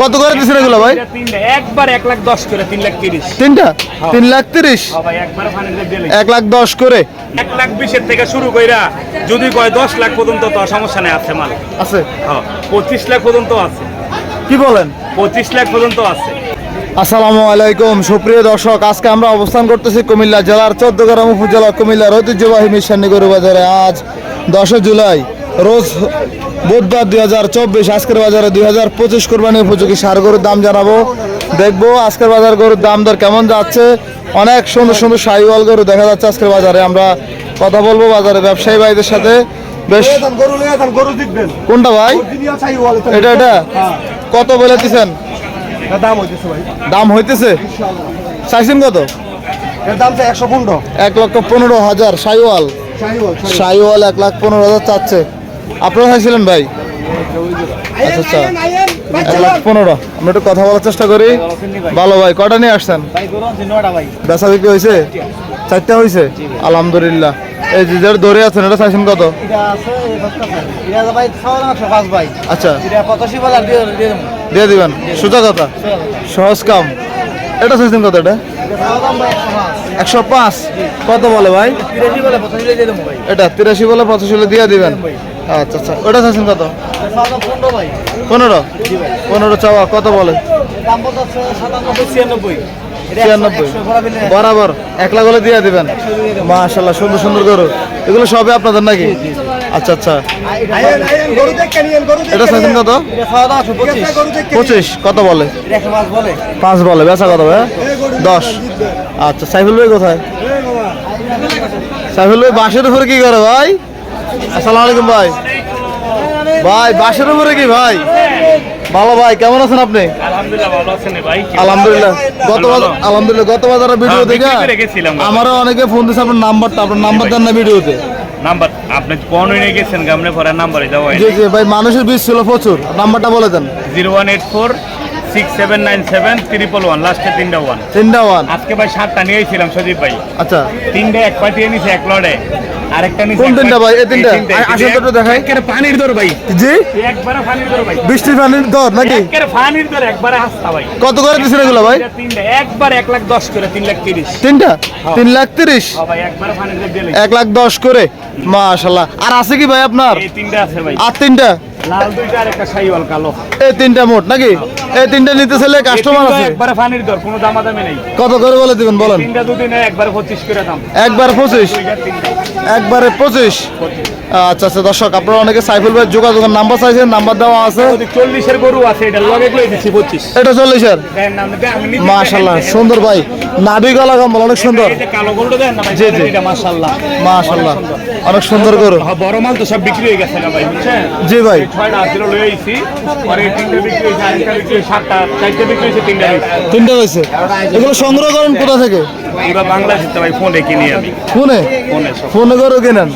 কত করে দিচ্ছেন এগুলো ভাই? একবার এক লাখ দশ করে তিন লাখ তিরিশ। তিনটা? তিন লাখ তিরিশ? ভাই একবার ফানির দর দিলে এক লাখ দশ করে? এক লাখ বিশের থেকে শুরু কইরা যদি কয় দশ লাখ পর্যন্ত তো সমস্যা নেই আছে মাল। আছে? পঁচিশ লাখ পর্যন্ত আছে। কি বলেন? পঁচিশ লাখ পর্যন্ত আছে। আসসালামু আলাইকুম সুপ্রিয় দর্শক আজকে আমরা অবস্থান করতেছি কুমিল্লা জেলার চোদ্দগ্রাম উপজেলা কুমিল্লার ঐতিহ্যবাহী মিশানি গরু বাজারে আজ দশই জুলাই রোজ বুধবার দুই হাজার চব্বিশ আজকের বাজারে দুই হাজার পঁচিশ কোরবানি উপযোগী সার গরুর দাম জানাব। দেখব আজকের বাজার গরুর দাম দর কেমন যাচ্ছে। অনেক সুন্দর সুন্দর সাইওয়াল গরু দেখা যাচ্ছে আজকের বাজারে। আমরা কথা বলব বাজারে ব্যবসায়ী ভাইদের সাথে। বেশ কোনটা ভাই? এটা এটা? কত বলে দিচ্ছেন দাম হইতেছে চাইছেন কত? এক লক্ষ পনেরো হাজার সাইওয়াল। সাইওয়াল এক লাখ পনেরো হাজার চাচ্ছে। আপনারা চাইছিলেন ভাই? আচ্ছা আচ্ছা। এক লাখ পনেরো। আমরা একটু কথা বলার চেষ্টা করি। ভালো ভাই কটা নিয়ে আসছেন? বেচা বিক্রি হয়েছে? চারটা হয়েছে? আলহামদুলিল্লাহ। এই যে যেটা ধরে আছেন এটা চাইছেন কত? আচ্ছা। দিয়ে দিবেন। সোজা কথা। সহজ কাম। এটা চাইছেন কত এটা? একশো পাঁচ। কত বলে ভাই? এটা তিরাশি বলে পঁচাশি দিয়ে দিবেন। আচ্ছা আচ্ছা। ওটা চাইছেন কত? পনেরো? পনেরো চাওয়া, কত বলে? ছিয়ানব্বই। বরাবর। এক লাখ হলে দিয়ে দিবেন? মাশাল্লাহ, সুন্দর সুন্দর গরু। এগুলো সবই আপনাদের নাকি? আচ্ছা আচ্ছা। এটা চাইছেন কত? পঁচিশ। কত বলে? পাঁচ বলে। বেচা কত ভাই? দশ। আচ্ছা সাইফুল ভাই কোথায়? সাইফুল ভাই বাঁশের উপরে কি করে ভাই? আসসালামু আলাইকুম ভাই। ভাই বাঁশের উপরে কি ভাই? ভালো ভাই কেমন আছেন আপনি? আলহামদুলিল্লাহ আলহামদুলিল্লাহ। গত আলহামদুলিল্লাহ গত বাজারে ভিডিও দেখে বিক্রি করে গেছিলাম। আমারও অনেকে ফোন দিচ্ছে আপনার নাম্বারটা আপনার নাম্বার দেন না ভিডিওতে। নাম্বার আপনি কোন নিয়ে গেছেন গামনে পরে নাম্বারে যাওয়া জি জি ভাই মানুষের বীজ ছিল প্রচুর। নাম্বারটা বলে দেন। Zero one eight four six seven nine seven triple one লাস্টে তিনটা ওয়ান তিনটা ওয়ান আজকে ভাই সাতটা নিয়েছিলাম সজীব ভাই। আচ্ছা। তিনটা এক পাঠিয়ে এক লড়ে আরেকটা কোন তিনটা ভাই? এই তিনটা? তিনটা। আ- দেখাই। একেবারে পানির দর ভাই। জি? একবারে পানির দর ভাই। বৃষ্টির পানির দর নাকি? একেবারে পানির দর একবারে হাসতা ভাই। কত করে দিচ্ছেন এগুলো ভাই? তিনটা একবার লাখ করে লাখ তিনটা? হ্যাঁ। ভাই একবারে পানির দর দিলে এক লাখ দশ করে? আর আছে কি ভাই আপনার? এই তিনটা আছে ভাই। আর তিনটা? লাল দুইটা আর একটা সাইওয়াল কালো। এই তিনটা মোট নাকি? এই তিনটা নিতে চাইলে কাস্টমার আছে। একবারে পানির দর কোনো দামাদামি নেই। কত করে বলে দিবেন বলেন? তিনটা দুদিনে একবারে পঁচিশ করে দাম। একবার পঁচিশ? দুইটা তিনটা। একবারে পঁচিশ? আচ্ছা আচ্ছা দর্শক আপনারা অনেকে সাইফুল ভাই যোগাযোগের নাম্বার চাইছেন নাম্বার দেওয়া আছে। চল্লিশের গরু আছে এটা লগে এটা দেখেন, দেখেন। সুন্দর ভাই। নাভি গলা কম্বল অনেক সুন্দর। কালো গরুটা দেন না ভাই জি, জি। এটা মাশাআল্লাহ। মাশাল্লাহ অনেক সুন্দর গরু। হ্যাঁ, বড় মাল তো সব বিক্রি হয়ে গেছে না ভাই বুঝছেন? জি ভাই। ছয়টা আইছি। পরে তিনটে বিক্রি হয়েছে আরেকটা বিক্রি হয়েছে সাতটা চারটে বিক্রি হয়েছে তিনটা হয়েছে। তিনটা হয়েছে। এগুলো সংগ্রহ করেন কোথা থেকে? পুরো বাংলাদেশ ভাই ফোনে কিনি আমি। ফোনে? ফোনে করে ফোনে করে কেনেন?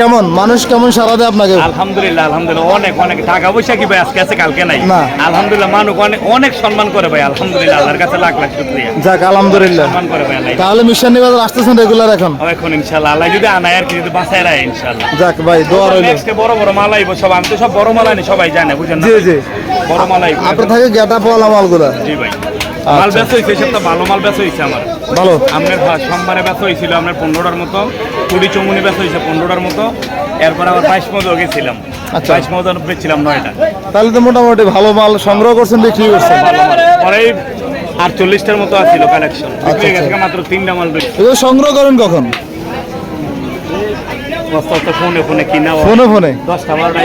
কেমন? মানুষ কেমন সারা দেয় আপনাকে? আলহামদুলিল্লাহ আলহামদুলিল্লাহ। অনেক অনেক টাকা পয়সা কি ভাই আজকে আছে কালকে নাই? না। আলহামদুলিল্লাহ মানুষ অনেক অনেক সম্মান করে ভাই আলহামদুলিল্লাহ। আল্লাহর কাছে লাখ লাখ শুকরিয়া। যাক আলহামদুলিল্লাহ। সম্মান করে ভাই আল্লাহ। তাহলে মিশানি বাজার আসতেছেন রেগুলার এখন? এখন ইনশাআল্লাহ। আল্লাহ যদি আনায় আর কি যদি বাঁচায় রায় ইনশাআল্লাহ। যাক ভাই দোয়া রইল। নেক্সটে বড় বড় মাল আইবো সব আমি তো সব বড় মাল আনি সবাই জানে বুঝেন না জি, জি। বড় মাল আইবো আপনার থাকে গেটা পাওয়ালা মালগুলা। জি ভাই। মাল বেচা হয়েছে সব ভালো মাল বেচা হয়েছে আমার। ভালো। আপনার সোমবারে বেচা হয়েছিল আপনার পনেরোটার মতো কুড়ি চৌমুনি বেচা হয়েছে পনেরোটার মতো। এরপর আবার বাইশ মতো গেছিলাম। আচ্ছা। বাইশ মতো বেচছিলাম নয়টা। তাহলে তো মোটামুটি ভালো মাল সংগ্রহ করছেন বিক্রি করছেন। পরে আটচল্লিশটার মতো আছিল কালেকশন আচ্ছা, আচ্ছা। মাত্র তিনটা মাল সংগ্রহ করেন কখন? ফোনে ফোনে কিনা ফোনে ফোনে। দশটা বারোটা।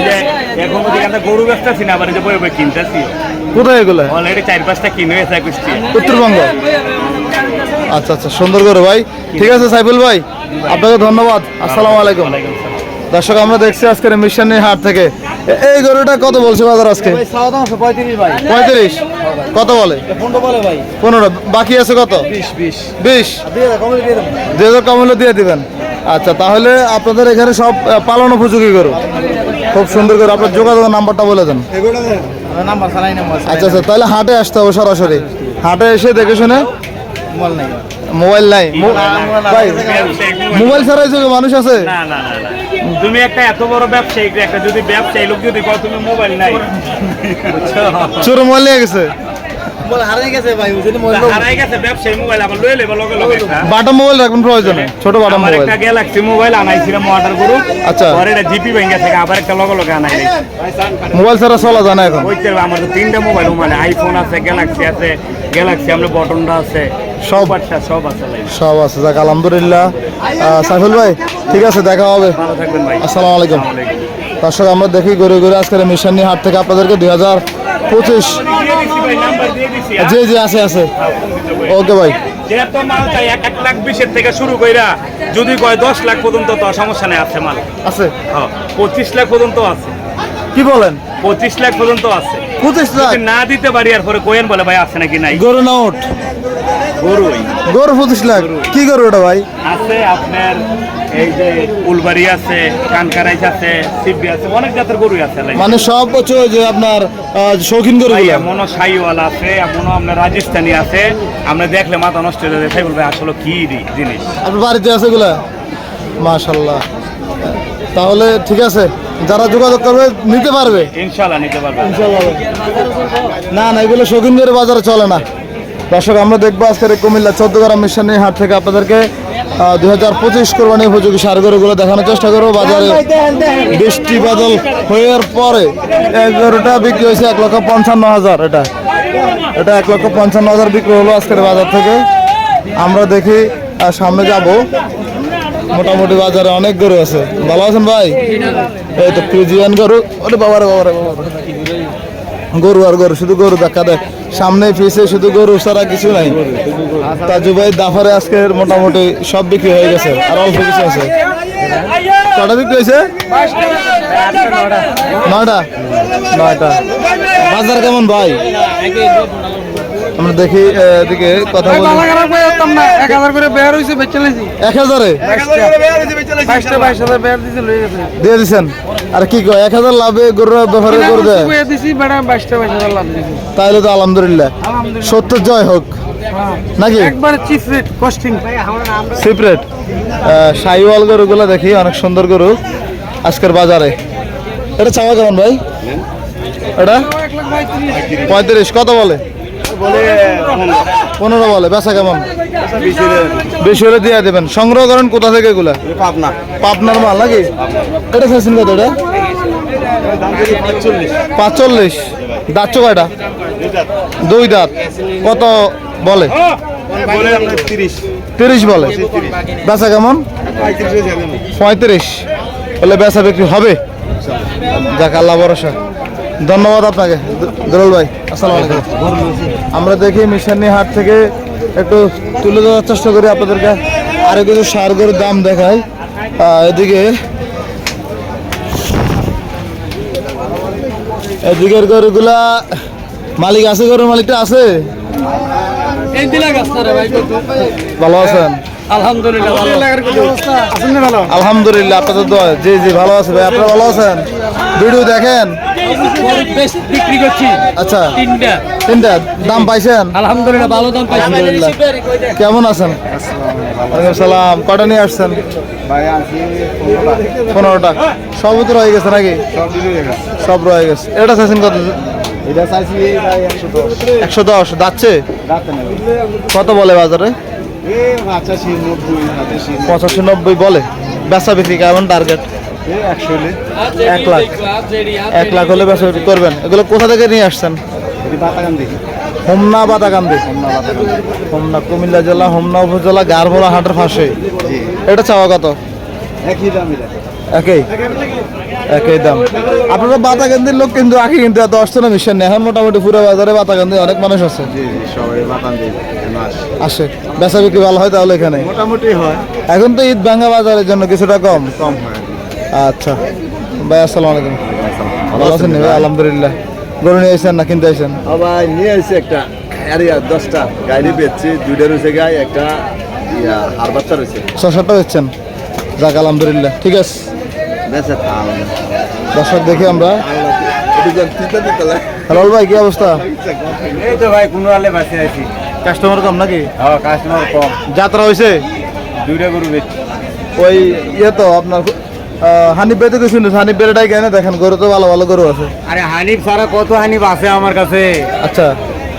এখন গরু বেচতেছি না আবার যে বই বই কিনতেছি। কোথায় এগুলো? অলরেডি চার পাঁচটা কিনে হয়েছে উত্তরবঙ্গ? আচ্ছা আচ্ছা সুন্দর করে ভাই। ঠিক আছে সাইফুল ভাই আপনাকে ধন্যবাদ। আসসালামু আলাইকুম। দর্শক আমরা দেখছি আজকের মিশনের হাট থেকে। এই গরুটা কত বলছে বাজার আজকে? পঁয়ত্রিশ কত বলে? পনেরো বাকি আছে কত? বিশ দুই হাজার কম দিয়ে দিবেন। আচ্ছা তাহলে আপনাদের এখানে সব পালন উপযোগী গরু? খুব সুন্দর করে আপনার যোগাযোগ নাম্বারটা বলে দেন আচ্ছা আচ্ছা তাহলে হাটে আসতে হবে সরাসরি হাটে এসে দেখে শুনে মোবাইল নাই ভাই মোবাইল ছাড়াই এই মানুষ আছে তুমি একটা এত বড় ব্যবসায়ী একটা যদি ব্যবসায়ী লোক যদি তুমি মোবাইল নাই? চোর মোবাইল নিয়ে গেছে মোবাইল আবার লয়ে লেবে লগে লগে একটা। বাটা মোবাইল রাখবেন প্রয়োজনে ছোট বাটা মোবাইল। একটা গ্যালাক্সি মোবাইল আনাইছিলাম অর্ডার আচ্ছা। পরে এটা জিপি ব্যাংকে থেকে আবার একটা লগে লগে আনাই মোবাইল ছাড়া চলা যায় না এখন। ওইতে আমার তো তিনটা মোবাইল মানে আইফোন আছে গ্যালাক্সি আছে গ্যালাক্সি আমরা বটনটা আছে সব। সুপারটা সব আছে সব আছে যাক আলহামদুলিল্লাহ। সাইফুল ভাই ঠিক আছে দেখা হবে। ভালো থাকবেন ভাই। আসসালামু আলাইকুম। আসসালামু আলাইকুম। দর্শক আমরা দেখি ঘুরে ঘুরে আজকের মিশন নিয়ে হাট থেকে আপনাদেরকে দুই হাজার পঁচিশ? জি জি আছে আছে। ওকে ভাই। এক লাখ বিশের থেকে শুরু কইরা যদি কয় দশ লাখ পর্যন্ত তো সমস্যা নেই আছে মাল। আছে? হ্যাঁ, পঁচিশ লাখ পর্যন্ত আছে। কি বলেন? পঁচিশ লাখ পর্যন্ত আছে। পঁচিশ লাখ না দিতে পারি আর পরে কোয়েন বলে ভাই আছে নাকি নাই? গরু না ওঠ গরুই। গরু পঁচিশ লাখ। কি গরু ওটা ভাই? আছে আপনার এই যে উলবাড়ি আছে আছে সিবি আছে অনেক জাতের গরুই আছে মানে সব হচ্ছে ওই যে আপনার শৌখিন গরু এমনও সাইওয়াল আছে এমনও আপনার রাজস্থানি আছে। আমরা দেখলে মাথা নষ্ট হয়ে যাবে। তাই বলবে আসলে কি জিনিস? আপনার বাড়িতে আছে মাশাল্লাহ। তাহলে ঠিক আছে যারা যোগাযোগ করবে নিতে পারবে। ইনশাল্লাহ নিতে পারবে। না না এগুলো শৌখিন করে বাজারে চলে না। দর্শক আমরা দেখব আজকের কুমিল্লা চোদ্দ গ্রাম মিশন হাট থেকে আপনাদেরকে দুই হাজার পঁচিশ কোরবানি উপযোগী সার গরুগুলো দেখানোর চেষ্টা করব। বাজারে বৃষ্টি বাদল হওয়ার পরে এই গরুটা বিক্রি হয়েছে এক লক্ষ পঞ্চান্ন হাজার। এটা এটা এক লক্ষ পঞ্চান্ন হাজার বিক্রি হলো আজকের বাজার থেকে। আমরা দেখি সামনে যাব। মোটামুটি বাজারে অনেক গরু আছে। ভালো আছেন ভাই? এই তো ফ্রিজিয়ান গরু। ওরে বাবারে বাবারে গরু আর গরু, শুধু গরু দেখা দেখ। সামনে পিছে শুধু গরু ছাড়া কিছু নাই। তাজু ভাই, দাফারে আজকের মোটামুটি সব বিক্রি হয়ে গেছে, আর অল্প কিছু আছে। কটা বিক্রি হয়েছে? নয়টা। নয়টা। বাজার কেমন ভাই? আমরা দেখি এদিকে কথা বলি। এক হাজার করে বের হয়েছে বেচে লাইছি এক হাজারে? দিয়ে দিছেন? আর কি কয় এক হাজার লাভে গরু ব্যাপারে করে দেয়? বের দিছি বেড়া বাইশটা বাইশ লাভ দিছি। তাহলে তো আলহামদুলিল্লাহ। সত্য জয় হোক। নাকি? একবার চিপ রেট কস্টিং সিপ্রেট সাইওয়াল গরুগুলো দেখি অনেক সুন্দর গরু। আজকের বাজারে। এটা চাওয়া কেমন ভাই? এটা? পঁয়ত্রিশ কত বলে? পনেরো বলে বেচা কেমন? বেশি হলে দিয়ে দেবেন। সংগ্রহ করেন কোথা থেকে এগুলা? পাবনা। পাবনার মাল নাকি? এটা চাইছেন কত এটা? পাঁচচল্লিশ। দাঁত কয়টা? দুই দাঁত। কত বলে? তিরিশ বলে। বেচা কেমন? পঁয়ত্রিশ। বলে বেচা বিক্রি হবে? যাক আল্লাহ ভরসা। ধন্যবাদ আপনাকে দরুল ভাই আসসালামু আলাইকুম। আমরা দেখি মিশানি হাট থেকে একটু তুলে ধরার চেষ্টা করি আপনাদেরকে। আরও কিছু সার গরুর দাম দেখাই। এদিকে এদিকের গরুগুলা মালিক আছে গরুর মালিকটা আছে? ভালো আছেন? আলহামদুলিল্লাহ আলহামদুলিল্লাহ আপনাদের দোয়া। জি জি ভালো আছে ভাই আপনারা ভালো আছেন? ভিডিও দেখেন? বেশ বিক্রি করছি। আচ্ছা। তিনটা। তিনটা। দাম পাইছেন? আলহামদুলিল্লাহ ভালো দাম পাইছি। আলহামদুলিল্লাহ। কেমন আছেন? ওয়ালাইকুম সালাম। কটা নিয়ে আসছেন? পনেরোটা। সব তো রয়ে গেছে নাকি? সব রয়ে গেছে। এটা চাইছেন কত? এটা চাইছি ভাই একশো দশ। যাচ্ছে? কত বলে বাজারে? এ পঁচাশি নব্বই বলে। বেচা বিক্রি কেমন টার্গেট এক লাখ। এক লাখ হলে বিক্রি করবেন। এগুলো কোথা থেকে নিয়ে আসছেন? হোমনা বাতাকান্দি হোমনা কুমিল্লা জেলা হোমনা উপজেলা গারমোড়া হাটের পাশে। জি। এটা চাওয়া কত? একই দাম একই? একই দাম। আপনারা বাতাকান্দির লোক কিন্তু আগে কিন্তু এত আসছে না মিশন এখন মোটামুটি পুরো বাজারে বাতাকান্দি অনেক মানুষ আছে। জি জি সবাই বাতান দিই আসে। আসে। বেচা বিক্রি ভালো হয় তাহলে এখানে? মোটামুটি হয়। এখন তো ঈদ ভাঙ্গা বাজারের জন্য কিছুটা কম। কম হয়। আচ্ছা। ভাই আসসালামু আলাইকুম। ভালো আছেন নি? ভাই আলহামদুলিল্লাহ। গরু নিয়ে এসেছেন না কিনতে এসেছেন আবার নিয়ে এসে একটা এরিয়া দশটা। গাড়ি বেচছি দুইটা রয়েছে গাই একটা আর বাচ্চা রয়েছে। ছ সাতটা বেচছেন? যাক আলহামদুলিল্লাহ। ঠিক আছে। দর্শক দেখি আমরা। হ্যালো ভাই কি অবস্থা? এই তো ভাই কোনো আলে বাসে আছি কাস্টমার কম নাকি? হ্যাঁ কাস্টমার কম। যাত্রা হয়েছে দুইটা গরু বেচছি। ওই ইয়ে তো আপনার হানিফ ভাই তো কিছু শুনেছি হানিফ বেড়াটাই কেন দেখেন গরু তো ভালো ভালো গরু আছে। আরে হানিফ ছাড়া কত হানিফ আছে আমার কাছে? আচ্ছা।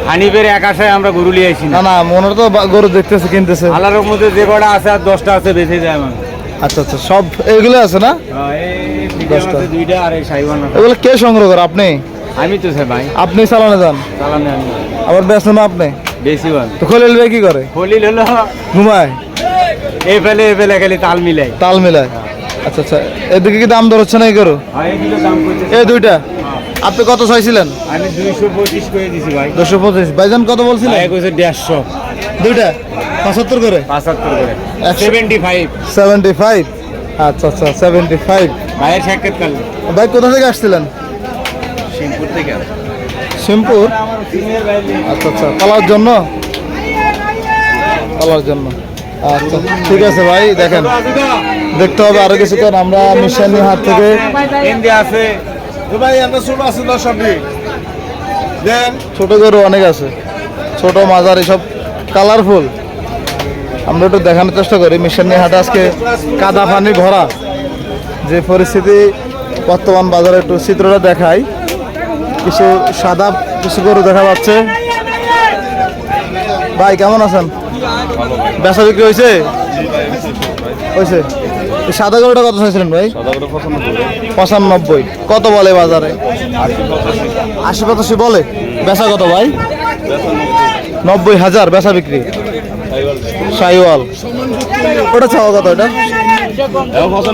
হানিফের এক আশায় আমরা গরু লিয়ে আইছি না। না মনে তো গরু দেখতেছে কিনতেছে। আলার মধ্যে যে কটা আছে আর দশটা আছে বেঁচে যায় আমার। আচ্ছা আচ্ছা সব এগুলো আছে না? হ্যাঁ, এই ফ্রিজের দশটা। দুইটা আর এই সাইওয়ান এগুলো কে সংগ্রহ করে আপনি? আমি তো স্যার ভাই। আপনি চালানো যান। চালানে আমি। আবার আপনি? বেশি ভালো তো খলিল ভাই কি করে? হলিল হলো ঘুমায়? এই ফেলে এই ফেলে খালি তাল মিলাই তাল মিলায়। আচ্ছা আচ্ছা। এদিকে কি দাম দর হচ্ছে না এই করছে। এই দুইটা? আপনি কত চাইছিলেন? আমি দুইশো পঁচিশ করে দিছি ভাই। দুশো পঁচিশ। ভাইজান কত বলছিলেন? ভাই কইছে দেড়শো। দুইটা? পঁচাত্তর করে? পঁচাত্তর করে। সেভেন্টি ফাইভ সেভেন্টি ফাইভ আচ্ছা আচ্ছা সেভেন্টি ফাইভ ভাইয়ের সাক্ষাৎ কাল। ভাই কোথা থেকে আসছিলেন? সিংপুর থেকে। ভাই আচ্ছা আচ্ছা। পালার জন্য? পালার জন্য। আচ্ছা ঠিক আছে ভাই দেখেন। দেখতে হবে আরও কিছুক্ষণ আমরা মিশানি হাট থেকে আছে। ছোট গরু অনেক আছে। ছোট মাজার এসব কালারফুল আমরা একটু দেখানোর চেষ্টা করি মিশানি হাট আজকে কাদা পানি ভরা যে পরিস্থিতি বর্তমান বাজারে একটু চিত্রটা দেখাই। কিছু সাদা কিছু গরু দেখা যাচ্ছে। ভাই কেমন আছেন? বেচা বিক্রি হয়েছে হয়েছে সাদা গরুটা কত চাইছিলেন ভাই? পঁচানব্বই। কত বলে বাজারে? আশি পঁচাশি। বলে? বেচা কত ভাই? নব্বই হাজার বেচা বিক্রি। সাইওয়াল। ওটা চাওয়া কত বছর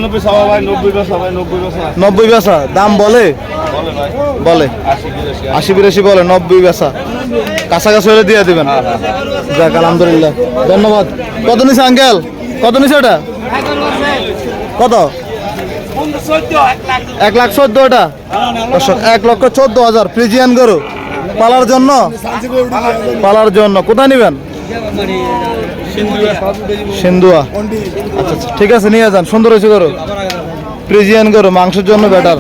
নব্বই বেচা দাম বলে? বলে আশি বিরাশি বলে নব্বই বেচা। কাছাকাছি হলে দিয়ে দিবেন। যাক আলহামদুলিল্লাহ। ধন্যবাদ। কত নিছে আঙ্কেল? কত নিছে ওটা? কত? এক লাখ চোদ্দ ওটা? এক লক্ষ চোদ্দ হাজার ফ্রিজিয়ান গরু। পালার জন্য? পালার জন্য। কোথায় নিবেন? সিন্ধুয়া। আচ্ছা আচ্ছা ঠিক আছে নিয়ে যান। সুন্দর হয়েছে গরু। ফ্রিজিয়ান গরু মাংসের জন্য বেটার